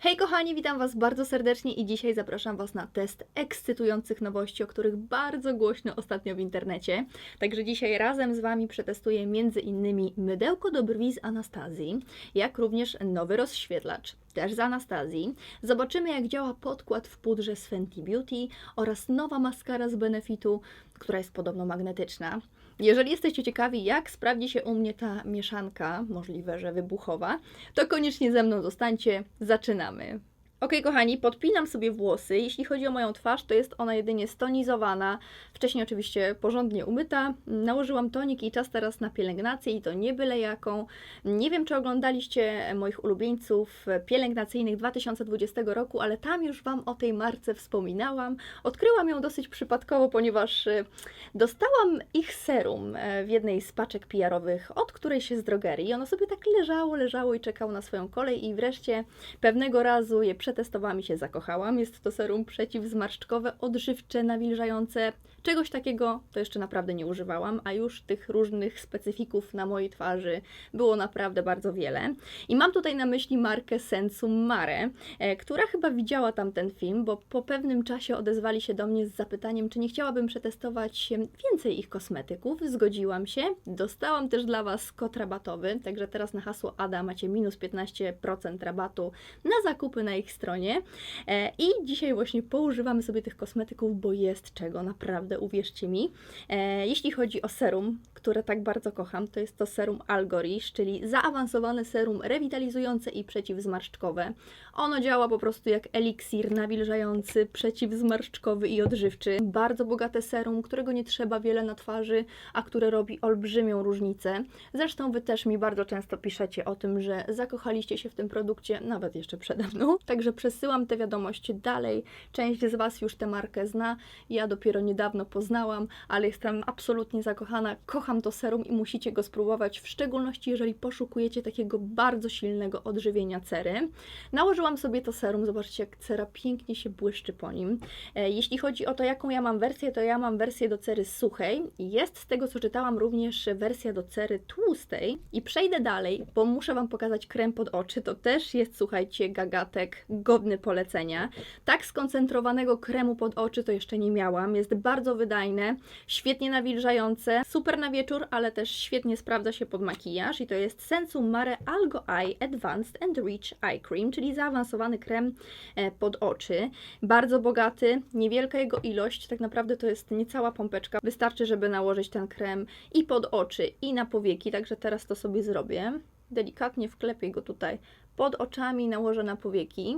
Hej kochani, witam Was bardzo serdecznie i dzisiaj zapraszam Was na test ekscytujących nowości, o których bardzo głośno ostatnio w internecie. Także dzisiaj razem z Wami przetestuję innymi mydełko do brwi z Anastazji, jak również nowy rozświetlacz, też z Anastazji. Zobaczymy jak działa podkład w pudrze z Fenty Beauty oraz nowa maskara z Benefitu, która jest podobno magnetyczna. Jeżeli jesteście ciekawi, jak sprawdzi się u mnie ta mieszanka, możliwe, że wybuchowa, to koniecznie ze mną zostańcie. Zaczynamy. Ok, kochani, podpinam sobie włosy. Jeśli chodzi o moją twarz, to jest ona jedynie stonizowana. Wcześniej oczywiście porządnie umyta. Nałożyłam tonik i czas teraz na pielęgnację i to nie byle jaką. Nie wiem, czy oglądaliście moich ulubieńców pielęgnacyjnych 2020 roku, ale tam już Wam o tej marce wspominałam. Odkryłam ją dosyć przypadkowo, ponieważ y, dostałam ich serum e, w jednej z paczek PR-owych, od której się z drogerii. I ono sobie tak leżało, leżało i czekało na swoją kolej i wreszcie pewnego razu je przetestowałam i się zakochałam. Jest to serum przeciwzmarszczkowe, odżywcze, nawilżające. Czegoś takiego to jeszcze naprawdę nie używałam, a już tych różnych specyfików na mojej twarzy było naprawdę bardzo wiele. I mam tutaj na myśli markę Sensum Mare, e, która chyba widziała tam ten film, bo po pewnym czasie odezwali się do mnie z zapytaniem, czy nie chciałabym przetestować więcej ich kosmetyków. Zgodziłam się. Dostałam też dla Was kod rabatowy, także teraz na hasło ADA macie minus 15% rabatu na zakupy na ich stronie. E, I dzisiaj właśnie poużywamy sobie tych kosmetyków, bo jest czego, naprawdę, uwierzcie mi. E, Jeśli chodzi o serum, które tak bardzo kocham, to jest to serum Algorish, czyli zaawansowane serum rewitalizujące i przeciwzmarszczkowe. Ono działa po prostu jak eliksir nawilżający, przeciwzmarszczkowy i odżywczy. Bardzo bogate serum, którego nie trzeba wiele na twarzy, a które robi olbrzymią różnicę. Zresztą Wy też mi bardzo często piszecie o tym, że zakochaliście się w tym produkcie, nawet jeszcze przede mną. Także przesyłam te wiadomości dalej. Część z Was już tę markę zna. Ja dopiero niedawno poznałam, ale jestem absolutnie zakochana. Kocham to serum i musicie go spróbować, w szczególności jeżeli poszukujecie takiego bardzo silnego odżywienia cery. Nałożyłam sobie to serum, zobaczcie jak cera pięknie się błyszczy po nim. E, Jeśli chodzi o to, jaką ja mam wersję, to ja mam wersję do cery suchej. Jest z tego, co czytałam, również wersja do cery tłustej. I przejdę dalej, bo muszę Wam pokazać krem pod oczy. To też jest, słuchajcie, gagatek godny polecenia. Tak skoncentrowanego kremu pod oczy to jeszcze nie miałam. Jest bardzo wydajne, świetnie nawilżające, super na wieczór, ale też świetnie sprawdza się pod makijaż. I to jest Sensum Mare Algo Eye Advanced and Rich Eye Cream, czyli zaawansowany krem e, pod oczy. Bardzo bogaty, niewielka jego ilość, tak naprawdę to jest niecała pompeczka. Wystarczy, żeby nałożyć ten krem i pod oczy, i na powieki, także teraz to sobie zrobię. Delikatnie wklepię go tutaj pod oczami, nałożę na powieki.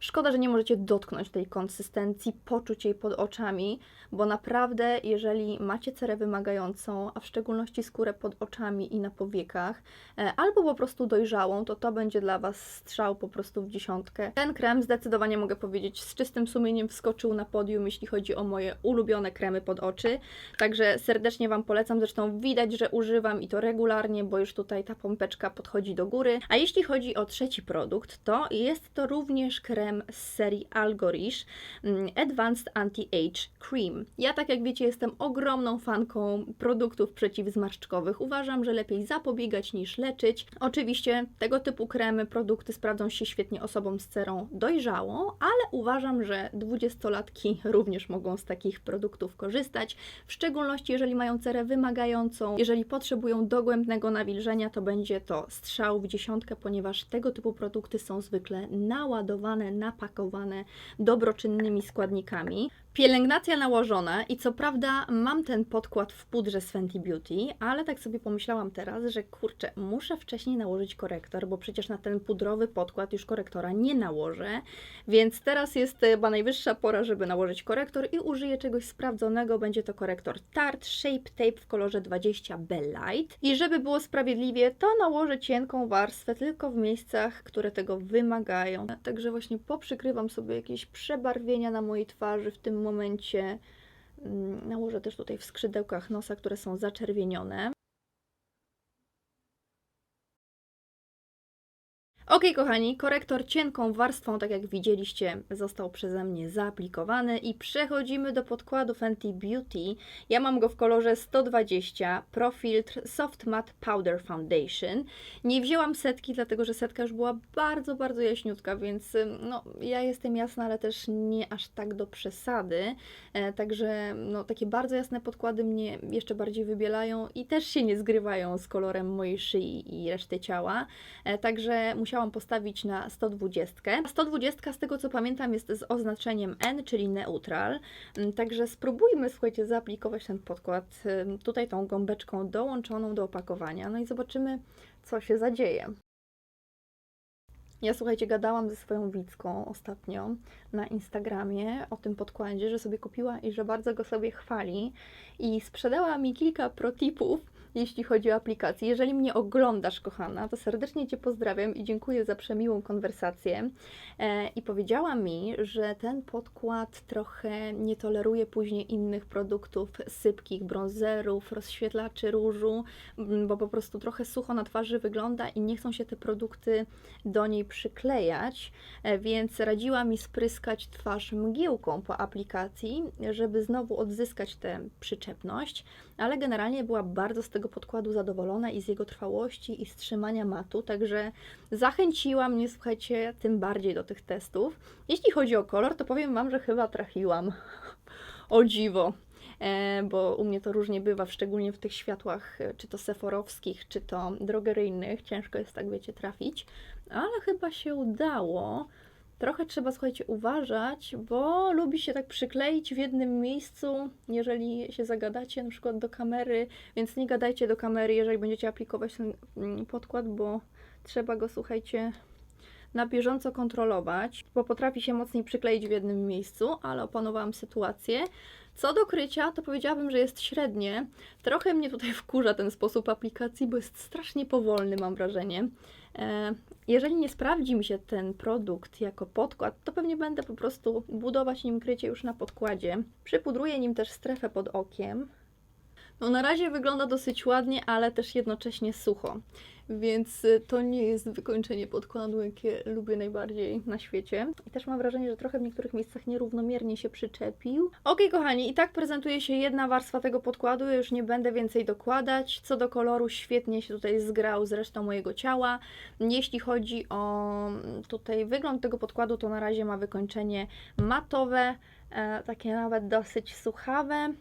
Szkoda, że nie możecie dotknąć tej konsystencji, poczuć jej pod oczami, bo naprawdę, jeżeli macie cerę wymagającą, a w szczególności skórę pod oczami i na powiekach, e, albo po prostu dojrzałą, to to będzie dla Was strzał po prostu w dziesiątkę. Ten krem zdecydowanie mogę powiedzieć z czystym sumieniem wskoczył na podium, jeśli chodzi o moje ulubione kremy pod oczy. Także serdecznie Wam polecam. Zresztą widać, że używam i to regularnie, bo już tutaj ta pompeczka podchodzi do góry. A jeśli chodzi o trzeci produkt, to jest to również krem z serii Algorish mm, Advanced Anti-Age Cream. Ja, tak jak wiecie, jestem ogromną fanką produktów przeciwzmarszczkowych. Uważam, że lepiej zapobiegać niż leczyć. Oczywiście tego typu kremy, produkty sprawdzą się świetnie osobom z cerą dojrzałą, ale uważam, że dwudziestolatki również mogą z takich produktów korzystać, w szczególności jeżeli mają cerę wymagającą, jeżeli potrzebują dogłębnego nawilżenia, to będzie to strzał w dziesiątkę, ponieważ tego typu produkty są zwykle naładowane, napakowane dobroczynnymi składnikami. Pielęgnacja nałożona i co prawda mam ten podkład w pudrze z Fenty Beauty, ale tak sobie pomyślałam teraz, że kurczę, muszę wcześniej nałożyć korektor, bo przecież na ten pudrowy podkład już korektora nie nałożę, więc teraz jest chyba najwyższa pora, żeby nałożyć korektor i użyję czegoś sprawdzonego, będzie to korektor Tarte Shape Tape w kolorze 20B Light i żeby było sprawiedliwie, to nałożę cienką warstwę tylko w miejscach, które tego wymagają. Także właśnie poprzykrywam sobie jakieś przebarwienia na mojej twarzy w tym momencie mm, nałożę też tutaj w skrzydełkach nosa, które są zaczerwienione. Ok, kochani, korektor cienką warstwą, tak jak widzieliście, został przeze mnie zaaplikowany i przechodzimy do podkładu Fenty Beauty. Ja mam go w kolorze 120 Pro Filtr Soft Matte Powder Foundation. Nie wzięłam setki, dlatego że setka już była bardzo, bardzo jaśniutka, więc no, ja jestem jasna, ale też nie aż tak do przesady. E, także no, takie bardzo jasne podkłady mnie jeszcze bardziej wybielają i też się nie zgrywają z kolorem mojej szyi i reszty ciała. E, Także musiałam postawić na 120. A 120 z tego co pamiętam jest z oznaczeniem N, czyli neutral. Mm, Także spróbujmy, słuchajcie, zaaplikować ten podkład tutaj tą gąbeczką dołączoną do opakowania. No i zobaczymy, co się zadzieje. Ja słuchajcie, gadałam ze swoją widzką ostatnio na Instagramie o tym podkładzie, że sobie kupiła i że bardzo go sobie chwali. I sprzedała mi kilka protipów, jeśli chodzi o aplikację. Jeżeli mnie oglądasz, kochana, to serdecznie Cię pozdrawiam i dziękuję za przemiłą konwersację. E, I powiedziała mi, że ten podkład trochę nie toleruje później innych produktów sypkich, bronzerów, rozświetlaczy różu, bo po prostu trochę sucho na twarzy wygląda i nie chcą się te produkty do niej przyklejać, e, więc radziła mi spryskać twarz mgiełką po aplikacji, żeby znowu odzyskać tę przyczepność, ale generalnie była bardzo z tego podkładu zadowolona i z jego trwałości i strzymania matu, także zachęciła mnie, słuchajcie, tym bardziej do tych testów. Jeśli chodzi o kolor, to powiem Wam, że chyba trafiłam. O dziwo. E, bo u mnie to różnie bywa, szczególnie w tych światłach, e, czy to seforowskich, czy to drogeryjnych. Ciężko jest tak, wiecie, trafić, ale chyba się udało. Trochę trzeba, słuchajcie, uważać, bo lubi się tak przykleić w jednym miejscu, jeżeli się zagadacie na przykład do kamery, więc nie gadajcie do kamery, jeżeli będziecie aplikować ten mm, podkład, bo trzeba go, słuchajcie, na bieżąco kontrolować, bo potrafi się mocniej przykleić w jednym miejscu, ale opanowałam sytuację. Co do krycia, to powiedziałabym, że jest średnie. Trochę mnie tutaj wkurza ten sposób aplikacji, bo jest strasznie powolny, mam wrażenie. E, Jeżeli nie sprawdzi mi się ten produkt jako podkład, to pewnie będę po prostu budować nim krycie już na podkładzie. Przypudruję nim też strefę pod okiem. No na razie wygląda dosyć ładnie, ale też jednocześnie sucho. Więc y, to nie jest wykończenie podkładu, jakie lubię najbardziej na świecie. I też mam wrażenie, że trochę w niektórych miejscach nierównomiernie się przyczepił. Ok, kochani, i tak prezentuje się jedna warstwa tego podkładu. Już nie będę więcej dokładać. Co do koloru, świetnie się tutaj zgrał z resztą mojego ciała. Jeśli chodzi o mm, tutaj wygląd tego podkładu, to na razie ma wykończenie matowe, e, takie nawet dosyć suchawe.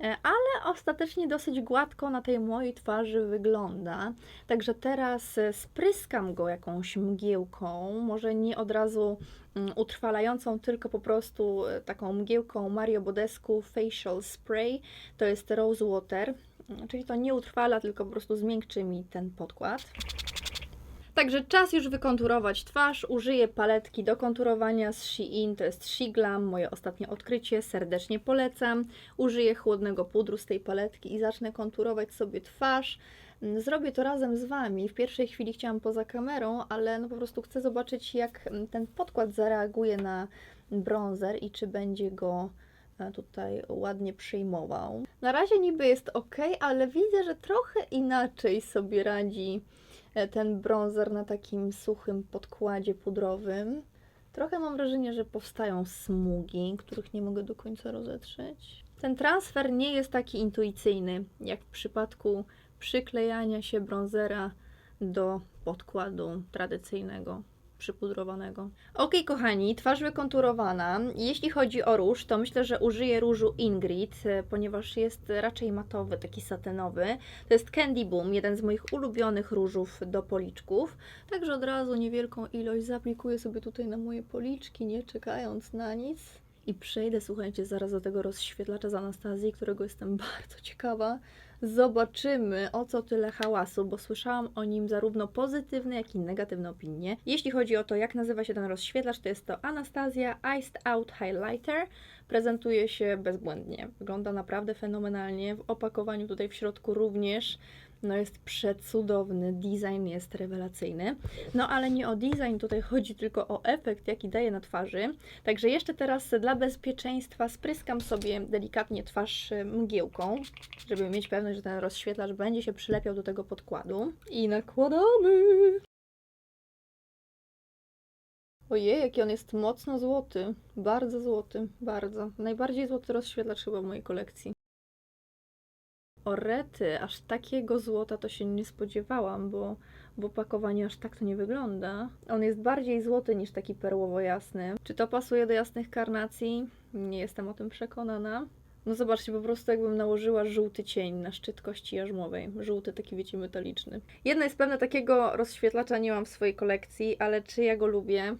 E, ale ostatecznie dosyć gładko na tej mojej twarzy wygląda. Także teraz e, spryskam go jakąś mgiełką, może nie od razu mm, utrwalającą, tylko po prostu e, taką mgiełką Mario Bodescu Facial Spray. To jest Rose Water, Mm, czyli to nie utrwala, tylko po prostu zmiękczy mi ten podkład. Także czas już wykonturować twarz. Użyję paletki do konturowania z Shein, to jest Shiglam, moje ostatnie odkrycie, serdecznie polecam. Użyję chłodnego pudru z tej paletki i zacznę konturować sobie twarz. Mm, Zrobię to razem z Wami. W pierwszej chwili chciałam poza kamerą, ale no po prostu chcę zobaczyć, jak mm, ten podkład zareaguje na bronzer i czy będzie go e, tutaj ładnie przyjmował. Na razie niby jest ok, ale widzę, że trochę inaczej sobie radzi ten bronzer na takim suchym podkładzie pudrowym. Trochę mam wrażenie, że powstają smugi, których nie mogę do końca rozetrzeć. Ten transfer nie jest taki intuicyjny, jak w przypadku przyklejania się bronzera do podkładu tradycyjnego, przypudrowanego. Ok, kochani, twarz wykonturowana. Jeśli chodzi o róż, to myślę, że użyję różu Ingrid, e, ponieważ jest raczej matowy, taki satynowy. To jest Candy Boom, jeden z moich ulubionych różów do policzków. Także od razu niewielką ilość zaaplikuję sobie tutaj na moje policzki, nie czekając na nic. I przejdę, słuchajcie, zaraz do tego rozświetlacza z Anastazji, którego jestem bardzo ciekawa. Zobaczymy, o co tyle hałasu, bo słyszałam o nim zarówno pozytywne, jak i negatywne opinie. Jeśli chodzi o to, jak nazywa się ten rozświetlacz, to jest to Anastasia Iced Out Highlighter. Prezentuje się bezbłędnie. Wygląda naprawdę fenomenalnie. W opakowaniu tutaj w środku również no jest przecudowny, design jest rewelacyjny. No ale nie o design tutaj chodzi, tylko o efekt, jaki daje na twarzy. Także jeszcze teraz dla bezpieczeństwa spryskam sobie delikatnie twarz y, mgiełką, żeby mieć pewność, że ten rozświetlacz będzie się przylepiał do tego podkładu. I nakładamy! Ojej, jaki on jest mocno złoty. Bardzo złoty, bardzo. Najbardziej złoty rozświetlacz chyba w mojej kolekcji. O rety, aż takiego złota to się nie spodziewałam, bo w opakowaniu aż tak to nie wygląda. On jest bardziej złoty niż taki perłowo-jasny. Czy to pasuje do jasnych karnacji? Nie jestem o tym przekonana. No zobaczcie, po prostu jakbym nałożyła żółty cień na szczyt kości jarzmowej. Żółty, taki wiecie, metaliczny. Jedno jest pewne, takiego rozświetlacza nie mam w swojej kolekcji, ale czy ja go lubię?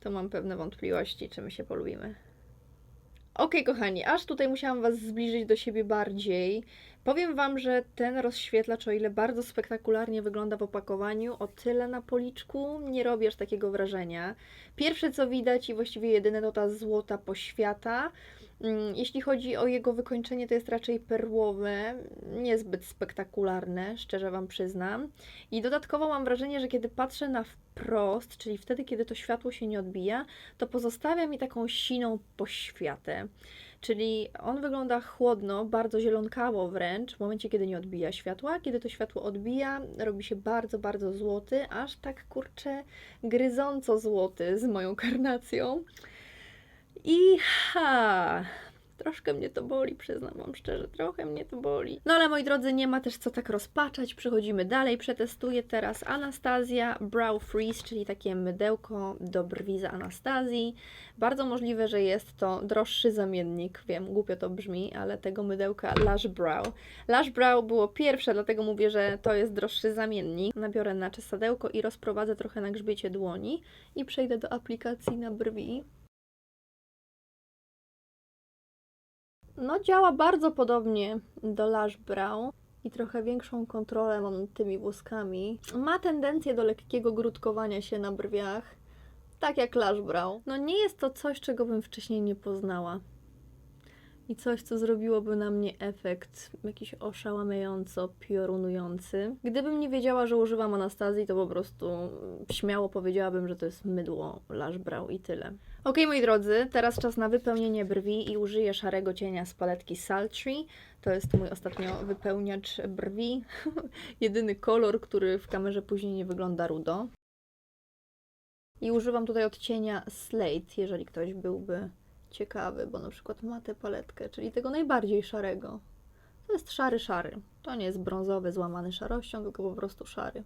To mam pewne wątpliwości, czy my się polubimy. Okej, kochani, aż tutaj musiałam Was zbliżyć do siebie bardziej. Powiem Wam, że ten rozświetlacz, o ile bardzo spektakularnie wygląda w opakowaniu, o tyle na policzku nie robi aż takiego wrażenia. Pierwsze co widać i właściwie jedyne to ta złota poświata. Mm, Jeśli chodzi o jego wykończenie, to jest raczej perłowe, niezbyt spektakularne, szczerze Wam przyznam. I dodatkowo mam wrażenie, że kiedy patrzę na wprost, czyli wtedy, kiedy to światło się nie odbija, to pozostawia mi taką siną poświatę. Czyli on wygląda chłodno, bardzo zielonkawo wręcz, w momencie, kiedy nie odbija światła. Kiedy to światło odbija, robi się bardzo, bardzo złoty, aż tak kurczę gryząco złoty z moją karnacją. I ha, troszkę mnie to boli, przyznam Wam szczerze, trochę mnie to boli. No ale moi drodzy, nie ma też co tak rozpaczać, przechodzimy dalej. Przetestuję teraz Anastazja Brow Freeze, czyli takie mydełko do brwi z Anastazji. Bardzo możliwe, że jest to droższy zamiennik, wiem, głupio to brzmi, ale tego mydełka Lash Brow. Lash Brow było pierwsze, dlatego mówię, że to jest droższy zamiennik. Nabiorę na czesadełko i rozprowadzę trochę na grzbiecie dłoni i przejdę do aplikacji na brwi. No, działa bardzo podobnie do Lash Brow i trochę większą kontrolę mam nad tymi włoskami. Ma tendencję do lekkiego grudkowania się na brwiach, tak jak Lash Brow. No nie jest to coś, czego bym wcześniej nie poznała. I coś, co zrobiłoby na mnie efekt jakiś oszałamiająco piorunujący. Gdybym nie wiedziała, że używam Anastazji, to po prostu śmiało powiedziałabym, że to jest mydło Lash Brow i tyle. Ok, moi drodzy, teraz czas na wypełnienie brwi i użyję szarego cienia z paletki Sultry. To jest mój ostatnio wypełniacz brwi. Jedyny kolor, który w kamerze później nie wygląda rudo. I używam tutaj odcienia Slate, jeżeli ktoś byłby ciekawy, bo na przykład ma tę paletkę, czyli tego najbardziej szarego. To jest szary, szary. To nie jest brązowy, złamany szarością, tylko po prostu szary.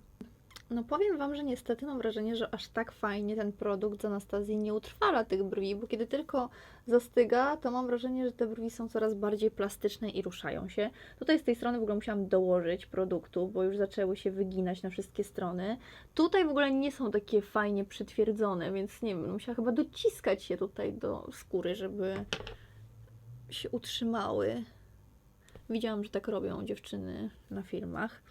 No powiem Wam, że niestety mam wrażenie, że aż tak fajnie ten produkt z Anastazji nie utrwala tych brwi, bo kiedy tylko zastyga, to mam wrażenie, że te brwi są coraz bardziej plastyczne i ruszają się. Tutaj z tej strony w ogóle musiałam dołożyć produktu, bo już zaczęły się wyginać na wszystkie strony. Tutaj w ogóle nie są takie fajnie przytwierdzone, więc nie wiem, musiała chyba dociskać się tutaj do skóry, żeby się utrzymały. Widziałam, że tak robią dziewczyny na filmach.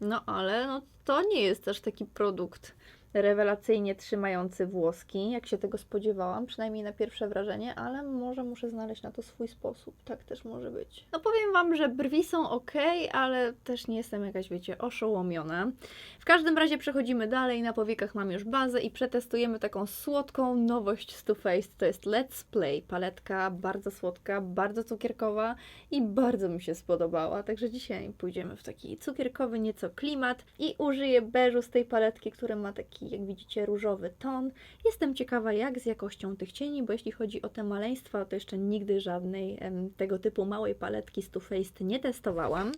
No ale no, to nie jest też taki produkt rewelacyjnie trzymający włoski, jak się tego spodziewałam, przynajmniej na pierwsze wrażenie, ale może muszę znaleźć na to swój sposób. Tak też może być. No powiem Wam, że brwi są ok, ale też nie jestem jakaś, wiecie, oszołomiona. W każdym razie przechodzimy dalej. Na powiekach mam już bazę i przetestujemy taką słodką nowość z Too Faced. To jest Let's Play. Paletka bardzo słodka, bardzo cukierkowa i bardzo mi się spodobała. Także dzisiaj pójdziemy w taki cukierkowy nieco klimat i użyję beżu z tej paletki, który ma taki, jak widzicie, różowy ton. Jestem ciekawa, jak z jakością tych cieni, bo jeśli chodzi o te maleństwa, to jeszcze nigdy żadnej em, tego typu małej paletki z Too Faced nie testowałam.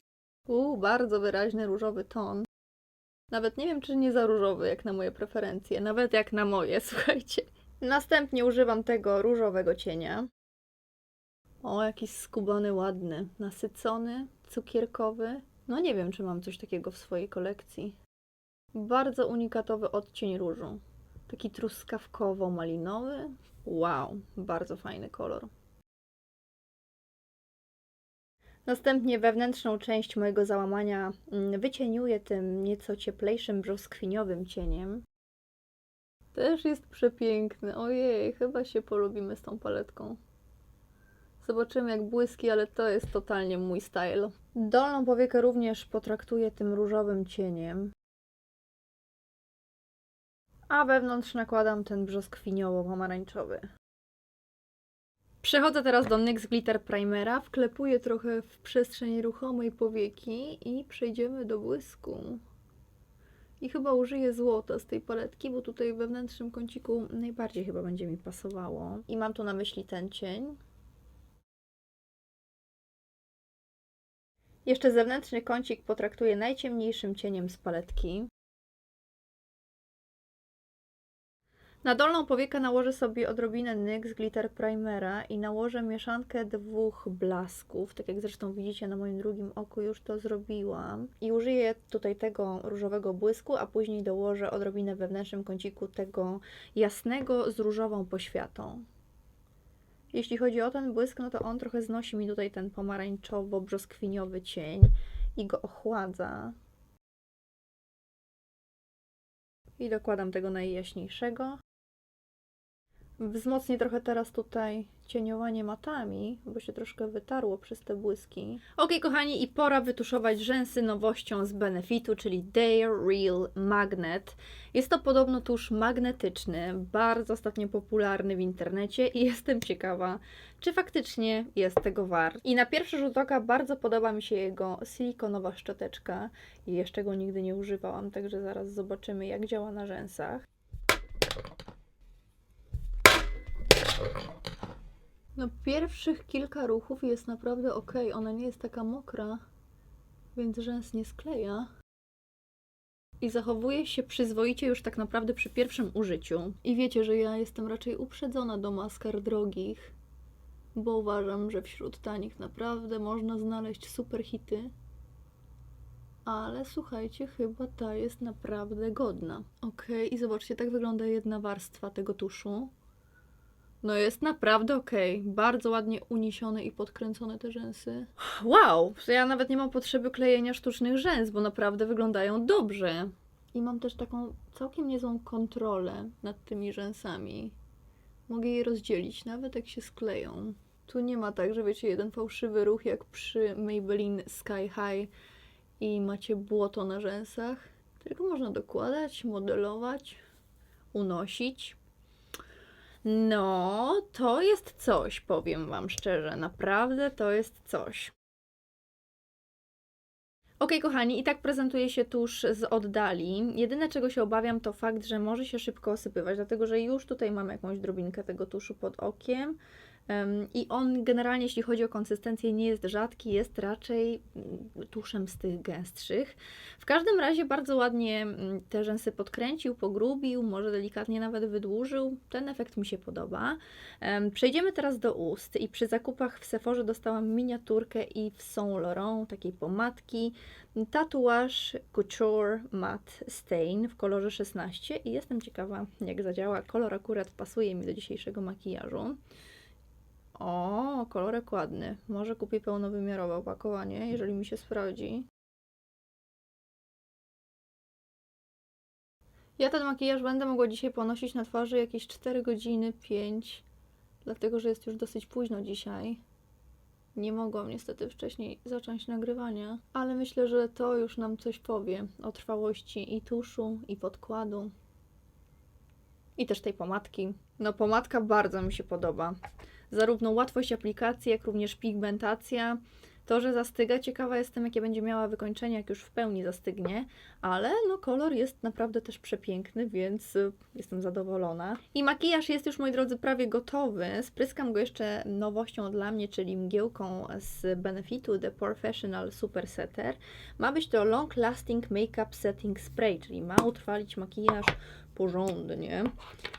Uuu, bardzo wyraźny różowy ton. Nawet nie wiem, czy nie za różowy, jak na moje preferencje, nawet jak na moje, słuchajcie. Następnie używam tego różowego cienia. O, jakiś skubany, ładny, nasycony, cukierkowy. No nie wiem, czy mam coś takiego w swojej kolekcji. Bardzo unikatowy odcień różu. Taki truskawkowo-malinowy. Wow, bardzo fajny kolor. Następnie wewnętrzną część mojego załamania mm, wycieniuję tym nieco cieplejszym brzoskwiniowym cieniem. Też jest przepiękny. Ojej, chyba się polubimy z tą paletką. Zobaczymy jak błyski, ale to jest totalnie mój style. Dolną powiekę również potraktuję tym różowym cieniem. A wewnątrz nakładam ten brzoskwiniowo-pomarańczowy. Przechodzę teraz do NYX Glitter Primera, wklepuję trochę w przestrzeń ruchomej powieki i przejdziemy do błysku. I chyba użyję złota z tej paletki, bo tutaj wewnętrznym kąciku najbardziej chyba będzie mi pasowało. I mam tu na myśli ten cień. Jeszcze zewnętrzny kącik potraktuję najciemniejszym cieniem z paletki. Na dolną powiekę nałożę sobie odrobinę NYX Glitter Primera i nałożę mieszankę dwóch blasków, tak jak zresztą widzicie na moim drugim oku już to zrobiłam. I użyję tutaj tego różowego błysku, a później dołożę odrobinę wewnętrznym kąciku tego jasnego z różową poświatą. Jeśli chodzi o ten błysk, no to on trochę znosi mi tutaj ten pomarańczowo-brzoskwiniowy cień i go ochładza. I dokładam tego najjaśniejszego. Wzmocnię trochę teraz tutaj cieniowanie matami, bo się troszkę wytarło przez te błyski. Ok, kochani, i pora wytuszować rzęsy nowością z Benefitu, czyli Dare Real Magnet. Jest to podobno tusz magnetyczny, bardzo ostatnio popularny w internecie i jestem ciekawa, czy faktycznie jest tego wart. I na pierwszy rzut oka bardzo podoba mi się jego silikonowa szczoteczka jeszcze go nigdy nie używałam, także zaraz zobaczymy jak działa na rzęsach. No pierwszych kilka ruchów jest naprawdę ok, ona nie jest taka mokra, więc rzęs nie skleja. I zachowuje się przyzwoicie już tak naprawdę przy pierwszym użyciu. I wiecie, że ja jestem raczej uprzedzona do maskar drogich, bo uważam, że wśród tanich naprawdę można znaleźć super hity. Ale słuchajcie, chyba ta jest naprawdę godna. Ok, i zobaczcie, tak wygląda jedna warstwa tego tuszu. No jest naprawdę okej. Bardzo ładnie uniesione i podkręcone te rzęsy. Wow! Ja nawet nie mam potrzeby klejenia sztucznych rzęs, bo naprawdę wyglądają dobrze. I mam też taką całkiem niezłą kontrolę nad tymi rzęsami. Mogę je rozdzielić, nawet jak się skleją. Tu nie ma tak, że wiecie, jeden fałszywy ruch jak przy Maybelline Sky High i macie błoto na rzęsach. Tylko można dokładać, modelować, unosić. No, to jest coś, powiem Wam szczerze. Naprawdę to jest coś. Ok, kochani, i tak prezentuje się tusz z oddali. Jedyne, czego się obawiam, to fakt, że może się szybko osypywać, dlatego że już tutaj mam jakąś drobinkę tego tuszu pod okiem. I on generalnie, jeśli chodzi o konsystencję, nie jest rzadki, jest raczej mm, tuszem z tych gęstszych. W każdym razie bardzo ładnie mm, te rzęsy podkręcił, pogrubił, może delikatnie nawet wydłużył. Ten efekt mi się podoba. Przejdziemy teraz do ust i przy zakupach w Sephorze dostałam miniaturkę i w Saint Laurent takiej pomadki. Tatuaż Couture Matte Stain w kolorze 16 i jestem ciekawa jak zadziała. Kolor akurat pasuje mi do dzisiejszego makijażu. O, kolorek ładny. Może kupię pełnowymiarowe opakowanie, jeżeli mi się sprawdzi. Ja ten makijaż będę mogła dzisiaj ponosić na twarzy jakieś 4 godziny, 5, dlatego że jest już dosyć późno dzisiaj. Nie mogłam niestety wcześniej zacząć nagrywania, ale myślę, że to już nam coś powie o trwałości i tuszu, i podkładu. I też tej pomadki. No, pomadka bardzo mi się podoba zarówno łatwość aplikacji, jak również pigmentacja. To, że zastyga, ciekawa jestem, jakie będzie miała wykończenie, jak już w pełni zastygnie, ale no kolor jest naprawdę też przepiękny, więc y, jestem zadowolona. I makijaż jest już, moi drodzy, prawie gotowy. Spryskam go jeszcze nowością dla mnie, czyli mgiełką z Benefitu The Professional Super Setter. Ma być to Long Lasting Makeup Setting Spray, czyli ma utrwalić makijaż porządnie.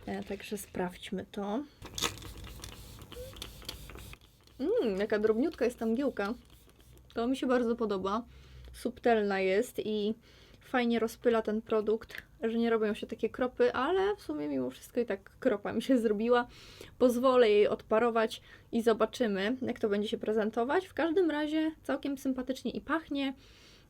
E, także sprawdźmy to. Mmm, jaka drobniutka jest ta mgiełka. To mi się bardzo podoba. Subtelna jest i fajnie rozpyla ten produkt, że nie robią się takie kropy, ale w sumie mimo wszystko i tak kropa mi się zrobiła. Pozwolę jej odparować i zobaczymy, jak to będzie się prezentować. W każdym razie całkiem sympatycznie i pachnie.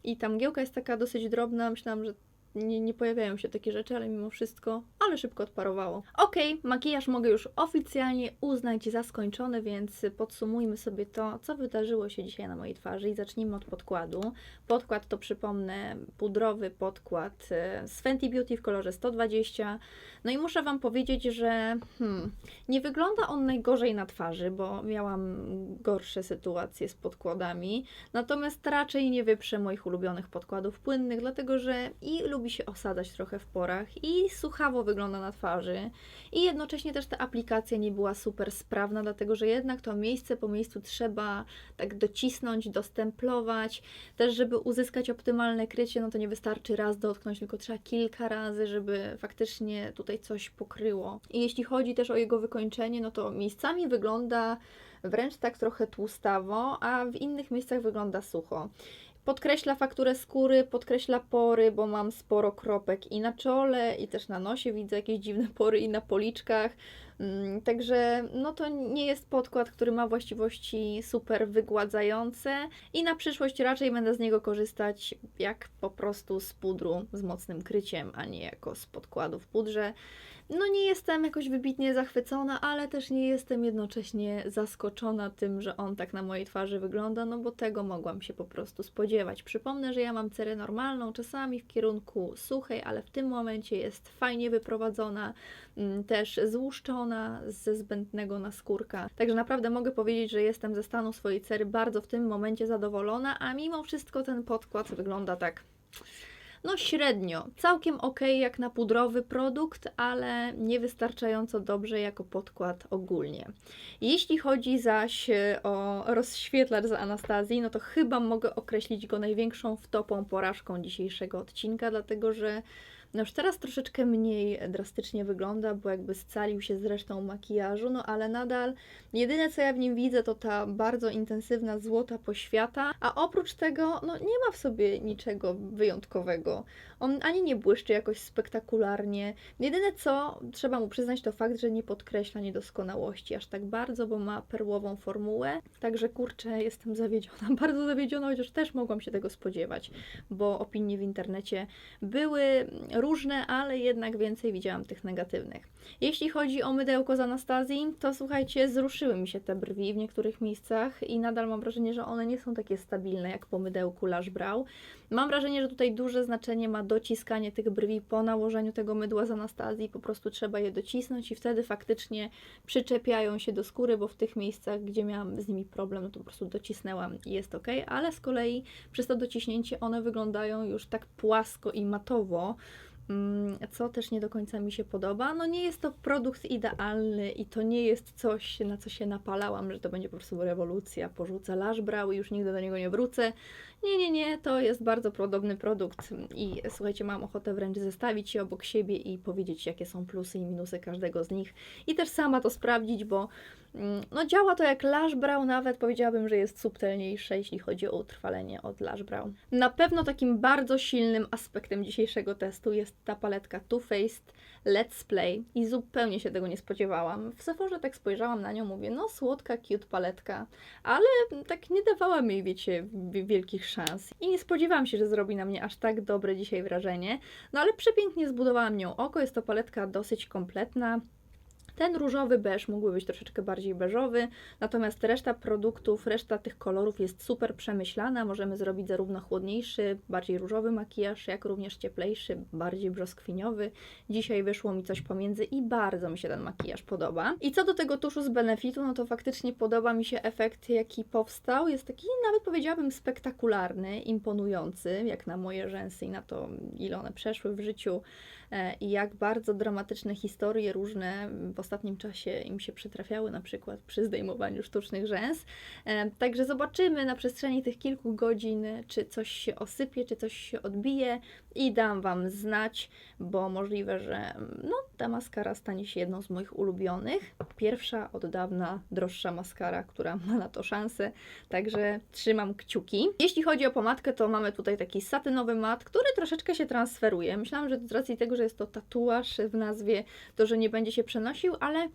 I ta mgiełka jest taka dosyć drobna. Myślałam, że nie, nie pojawiają się takie rzeczy, ale mimo wszystko, ale szybko odparowało. Ok, makijaż mogę już oficjalnie uznać za skończony, więc podsumujmy sobie to, co wydarzyło się dzisiaj na mojej twarzy i zacznijmy od podkładu. Podkład to przypomnę pudrowy podkład e, z Fenty Beauty w kolorze 120. No i muszę Wam powiedzieć, że hmm, nie wygląda on najgorzej na twarzy, bo miałam gorsze sytuacje z podkładami, natomiast raczej nie wyprze moich ulubionych podkładów płynnych, dlatego że i lubię lubi się osadzać trochę w porach i suchawo wygląda na twarzy. I jednocześnie też ta aplikacja nie była super sprawna, dlatego że jednak to miejsce po miejscu trzeba tak docisnąć, dostemplować. Też, żeby uzyskać optymalne krycie, no to nie wystarczy raz dotknąć, tylko trzeba kilka razy, żeby faktycznie tutaj coś pokryło. I jeśli chodzi też o jego wykończenie, no to miejscami wygląda wręcz tak trochę tłustawo, a w innych miejscach wygląda sucho. Podkreśla fakturę skóry, podkreśla pory, bo mam sporo kropek i na czole, i też na nosie widzę jakieś dziwne pory i na policzkach. Mm, Także no to nie jest podkład, który ma właściwości super wygładzające i na przyszłość raczej będę z niego korzystać jak po prostu z pudru z mocnym kryciem, a nie jako z podkładu w pudrze. No nie jestem jakoś wybitnie zachwycona, ale też nie jestem jednocześnie zaskoczona tym, że on tak na mojej twarzy wygląda, no bo tego mogłam się po prostu spodziewać. Przypomnę, że ja mam cerę normalną, czasami w kierunku suchej, ale w tym momencie jest fajnie wyprowadzona, mm, też złuszczona ze zbędnego naskórka. Także naprawdę mogę powiedzieć, że jestem ze stanu swojej cery bardzo w tym momencie zadowolona, a mimo wszystko ten podkład wygląda tak no średnio. Całkiem ok jak na pudrowy produkt, ale niewystarczająco dobrze jako podkład ogólnie. Jeśli chodzi zaś e, o rozświetlacz z Anastazji, no to chyba mogę określić go największą wtopą porażką dzisiejszego odcinka, dlatego że no już teraz troszeczkę mniej drastycznie wygląda, bo jakby scalił się z resztą makijażu, no ale nadal jedyne co ja w nim widzę to ta bardzo intensywna złota poświata, a oprócz tego no nie ma w sobie niczego wyjątkowego. On ani nie błyszczy jakoś spektakularnie. Jedyne co trzeba mu przyznać to fakt, że nie podkreśla niedoskonałości aż tak bardzo, bo ma perłową formułę. Także kurczę, jestem zawiedziona. Bardzo zawiedziona, chociaż też mogłam się tego spodziewać, bo opinie w internecie były różne, ale jednak więcej widziałam tych negatywnych. Jeśli chodzi o mydełko z Anastazji, to słuchajcie, zruszyły mi się te brwi w niektórych miejscach i nadal mam wrażenie, że one nie są takie stabilne jak po mydełku Lash Brow. Mam wrażenie, że tutaj duże znaczenie ma dociskanie tych brwi po nałożeniu tego mydła z Anastazji. Po prostu trzeba je docisnąć i wtedy faktycznie przyczepiają się do skóry, bo w tych miejscach, gdzie miałam z nimi problem, no to po prostu docisnęłam i jest ok, ale z kolei przez to dociśnięcie one wyglądają już tak płasko i matowo, co też nie do końca mi się podoba. No nie jest to produkt idealny i to nie jest coś, na co się napalałam, że to będzie po prostu rewolucja, porzucę lash brow i już nigdy do niego nie wrócę. Nie, nie, nie, to jest bardzo podobny produkt i słuchajcie, mam ochotę wręcz zestawić je obok siebie i powiedzieć, jakie są plusy i minusy każdego z nich i też sama to sprawdzić, bo mm, no działa to jak Lash Brow, nawet powiedziałabym, że jest subtelniejsze, jeśli chodzi o utrwalenie od Lash Brow. Na pewno takim bardzo silnym aspektem dzisiejszego testu jest ta paletka Too Faced Let's Play i zupełnie się tego nie spodziewałam. W Sephorze tak spojrzałam na nią, mówię, no słodka, cute paletka, ale tak nie dawałam jej, wiecie, wi- wielkich szans. I nie spodziewałam się, że zrobi na mnie aż tak dobre dzisiaj wrażenie, no ale przepięknie zbudowałam nią oko, jest to paletka dosyć kompletna, ten różowy beż mógłby być troszeczkę bardziej beżowy, natomiast reszta produktów, reszta tych kolorów jest super przemyślana. Możemy zrobić zarówno chłodniejszy, bardziej różowy makijaż, jak również cieplejszy, bardziej brzoskwiniowy. Dzisiaj wyszło mi coś pomiędzy i bardzo mi się ten makijaż podoba. I co do tego tuszu z Benefitu, no to faktycznie podoba mi się efekt, jaki powstał. Jest taki nawet powiedziałabym spektakularny, imponujący, jak na moje rzęsy i na to, ile one przeszły w życiu e, i jak bardzo dramatyczne historie różne w ostatnim czasie im się przytrafiały, na przykład przy zdejmowaniu sztucznych rzęs. Także zobaczymy na przestrzeni tych kilku godzin, czy coś się osypie, czy coś się odbije i dam Wam znać, bo możliwe, że no, ta maskara stanie się jedną z moich ulubionych. Pierwsza od dawna droższa maskara, która ma na to szansę, także trzymam kciuki. Jeśli chodzi o pomadkę, to mamy tutaj taki satynowy mat, który troszeczkę się transferuje. Myślałam, że z racji tego, że jest to tatuaż w nazwie, to że nie będzie się przenosił, ale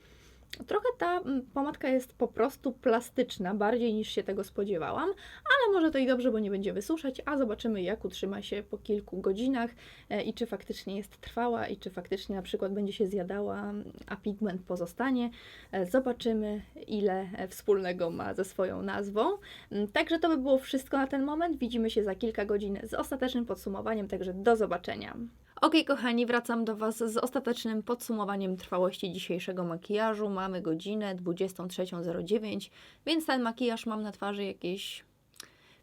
Trochę ta mm, pomadka jest po prostu plastyczna, bardziej niż się tego spodziewałam, ale może to i dobrze, bo nie będzie wysuszać, a zobaczymy jak utrzyma się po kilku godzinach e, i czy faktycznie jest trwała i czy faktycznie na przykład będzie się zjadała, a pigment pozostanie. E, Zobaczymy ile e, wspólnego ma ze swoją nazwą. Mm, Także to by było wszystko na ten moment. Widzimy się za kilka godzin z ostatecznym podsumowaniem, także do zobaczenia. Ok, kochani, wracam do Was z ostatecznym podsumowaniem trwałości dzisiejszego makijażu. Mamy godzinę 23.09, więc ten makijaż mam na twarzy jakieś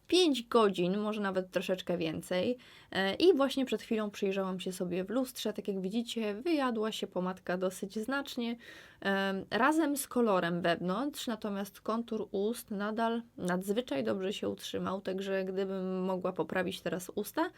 5 godzin, może nawet troszeczkę więcej. E, I właśnie przed chwilą przyjrzałam się sobie w lustrze. Tak jak widzicie, wyjadła się pomadka dosyć znacznie. Em, Razem z kolorem wewnątrz, natomiast kontur ust nadal nadzwyczaj dobrze się utrzymał, także gdybym mogła poprawić teraz usta,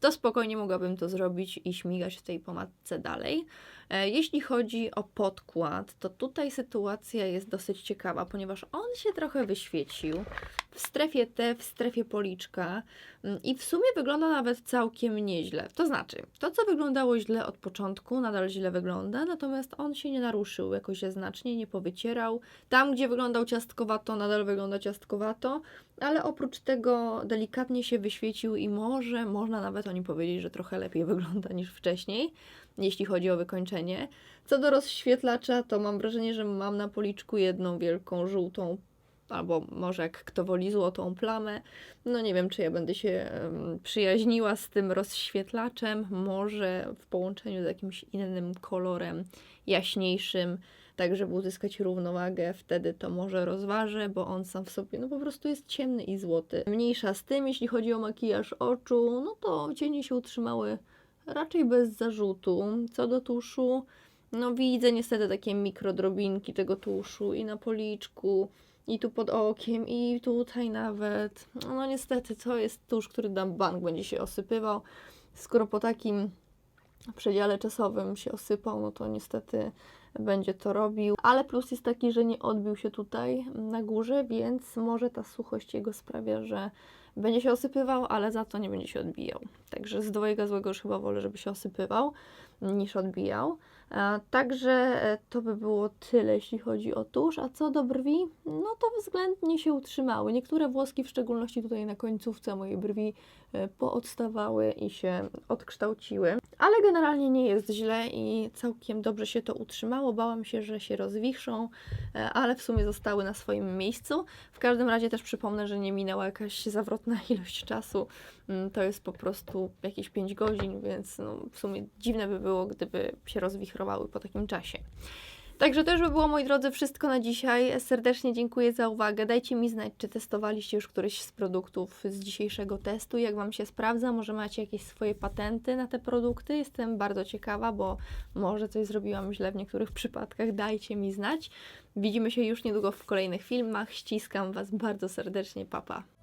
to spokojnie mogłabym to zrobić i śmigać w tej pomadce dalej. E, Jeśli chodzi o podkład, to tutaj sytuacja jest dosyć ciekawa, ponieważ on się trochę wyświecił w strefie T, w strefie policzka mm, i w sumie wygląda nawet całkiem nieźle. To znaczy, to co wyglądało źle od początku, nadal źle wygląda, natomiast on się nie naruszył jakoś znacznie, nie powycierał. Tam, gdzie wyglądał ciastkowato, nadal wygląda ciastkowato, ale oprócz tego delikatnie się wyświecił i może można nawet o nim powiedzieć, że trochę lepiej wygląda niż wcześniej, jeśli chodzi o wykończenie. Co do rozświetlacza, to mam wrażenie, że mam na policzku jedną wielką żółtą albo może jak kto woli złotą plamę. No nie wiem, czy ja będę się em, przyjaźniła z tym rozświetlaczem, może w połączeniu z jakimś innym kolorem jaśniejszym, tak żeby uzyskać równowagę, wtedy to może rozważę, bo on sam w sobie no po prostu jest ciemny i złoty. Mniejsza z tym, jeśli chodzi o makijaż oczu, no to cienie się utrzymały raczej bez zarzutu. Co do tuszu, no widzę niestety takie mikrodrobinki tego tuszu i na policzku, i tu pod okiem, i tutaj nawet. No niestety, to jest tusz, który dam bank będzie się osypywał. Skoro po takim przedziale czasowym się osypał, no to niestety będzie to robił. Ale plus jest taki, że nie odbił się tutaj na górze, więc może ta suchość jego sprawia, że będzie się osypywał, ale za to nie będzie się odbijał. Także z dwojga złego już chyba wolę, żeby się osypywał niż odbijał. Także e, to by było tyle, jeśli chodzi o tusz. A co do brwi, no to względnie się utrzymały. Niektóre włoski, w szczególności tutaj na końcówce mojej brwi, e, poodstawały i się odkształciły. Ale generalnie nie jest źle i całkiem dobrze się to utrzymało. Bałam się, że się rozwichrzą, e, ale w sumie zostały na swoim miejscu. W każdym razie też przypomnę, że nie minęła jakaś zawrotna ilość czasu. Mm, To jest po prostu jakieś 5 godzin, więc no, w sumie dziwne by było, gdyby się rozwichrowały po takim czasie. Także już by było, moi drodzy, wszystko na dzisiaj. Serdecznie dziękuję za uwagę. Dajcie mi znać, czy testowaliście już któryś z produktów z dzisiejszego testu, jak Wam się sprawdza. Może macie jakieś swoje patenty na te produkty. Jestem bardzo ciekawa, bo może coś zrobiłam źle w niektórych przypadkach. Dajcie mi znać. Widzimy się już niedługo w kolejnych filmach. Ściskam Was bardzo serdecznie. Papa. Pa.